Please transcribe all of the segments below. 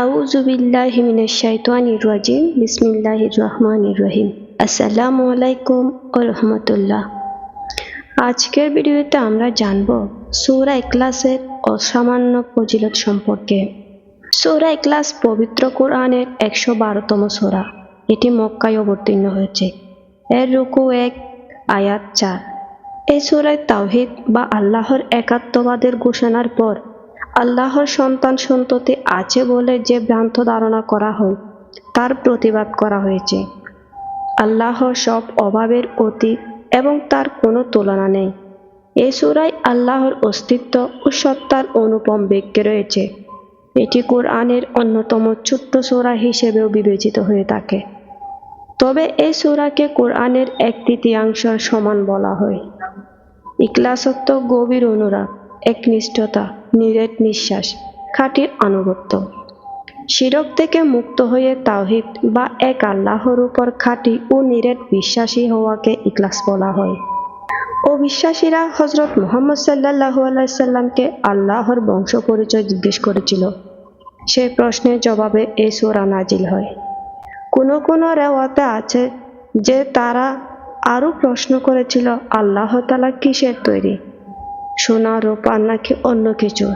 আউযু বিল্লাহি মিনাশ রাজিম। বিসমিল্লাহির রহমানির রহিম। আসসালামু আলাইকুম ওয়া রাহমাতুল্লাহ। আজকের ভিডিওতে আমরা জানব সূরা ইখলাসের অসামান্য ফজিলত সম্পর্কে। সূরা ইখলাস পবিত্র কোরআনের একশো বারোতম সূরা। এটি মক্কায় অবতীর্ণ হয়েছে। এর রুকু এক, আয়াত চার। এই সূরায় তাওহিদ বা আল্লাহর একাত্মবাদের ঘোষণার পর আল্লাহর সন্তান সন্ততি আছে বলে যে ভ্রান্ত ধারণা করা হয়, তার প্রতিবাদ করা হয়েছে। আল্লাহ সব অভাবের অতীত এবং তার কোনো তুলনা নেই। সুরায় আল্লাহর অস্তিত্ব ও সত্তার অনুপম ব্যক্তি রয়েছে। এটি কোরআনের অন্যতম ছোট্ট সোরা হিসেবেও বিবেচিত হয়ে থাকে। তবে এই সুরাকে কোরআনের এক তৃতীয়াংশ সমান বলা হয়। ইকলাসত্ব গভীর অনুরাগ। একনিষ্ঠতা, নিরেট নিঃশ্বাস খাঁটি আনুগত্য। শিরক থেকে মুক্ত হয়ে তাওহিদ বা এক আল্লাহর উপর খাঁটি ও নিরেট বিশ্বাসী হওয়াকে ইকলাস বলা হয়। অবিশ্বাসীরা হজরত মোহাম্মদ সাল্লাহ আলাইসাল্লামকে আল্লাহর বংশ পরিচয় জিজ্ঞেস করেছিল। সেই প্রশ্নের জবাবে এই সোরা নাজিল হয়। কোনো কোনো রেওয়াতে আছে যে তারা আরও প্রশ্ন করেছিল, আল্লাহ তালা কিসের তৈরি? সোনা, রূপা নাকি অন্য কিছু?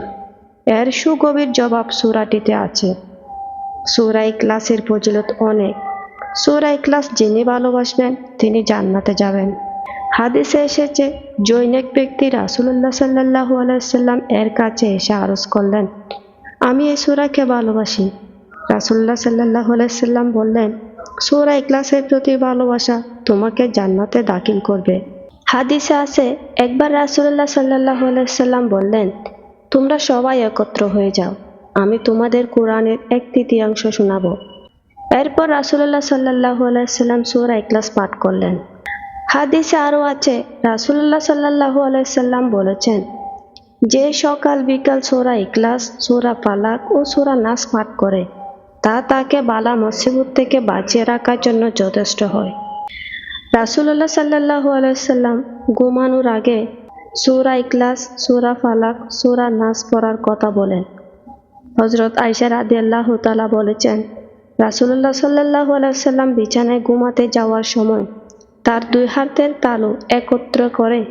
এর সুগভীর জবাব সুরাটিতে আছে। সুরাই ক্লাসের ফজিলত অনেক। সুরাই ক্লাস যিনি ভালোবাসবেন, তিনি জান্নাতে যাবেন। হাদিসে এসেছে, জৈনিক ব্যক্তি রাসুল্লাহ সাল্লাহ আলাইসাল্লাম এর কাছে এসে আরজ করলেন, আমি এই সুরাকে ভালোবাসি। রাসুল্লাহ সাল্লাহ আলাইসাল্লাম বললেন সুরা ক্লাসের প্রতি ভালোবাসা তোমাকে জান্নাতে দাখিল করবে। হাদিসে আছে, একবার রাসুল্লাহ সাল্লাহ আলাইসাল্লাম বললেন, তোমরা সবাই একত্র হয়ে যাও, আমি তোমাদের কোরআনের এক তৃতীয়াংশ শোনাব। এরপর রাসুল্লাহ সাল্লাহ আলাইসাল্লাম সুরা ইকলাস পাঠ করলেন। হাদিসে আরও আছে রাসুল্লাহ সাল্লাহ আলাইসাল্লাম বলেছেন, যে সকাল বিকাল সোরা ইকলাস সোরা পালাক ও সোরা নাস পাঠ করে, তা তাকে বালা মসিবত থেকে বাঁচিয়ে রাখার জন্য যথেষ্ট হয়। রাসুল্লাহ সাল্লাহ আলাইসাল্লাম ঘুমানোর আগে সুরা ইকলাস সুরা ফালাক, সুরা নাস পড়ার কথা বলেন। হজরত আয়সা রাদি আল্লাহ তালা বলেছেন রাসুল্লাহ সাল্লাহ আলাইসাল্লাম বিছানায় ঘুমাতে যাওয়ার সময় তার দুই হাতের তালু একত্র করে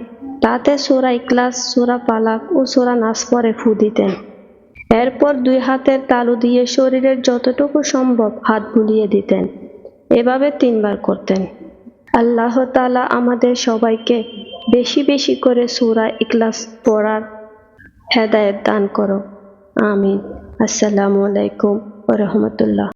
তাতে সুরা ইকলাস সুরা পালাক ও সুরা নাস পরে ফু দিতেন। এরপর দুই হাতের তালু দিয়ে শরীরের যতটুকু সম্ভব হাত বুলিয়ে দিতেন। এভাবে তিনবার করতেন। আল্লাহ তালা আমাদের সবাইকে বেশি বেশি করে সুরা ইকলাস পড়ার হেদায়ত দান করো। আমিন। আসসালামু আলাইকুম রহমতুল্লাহ।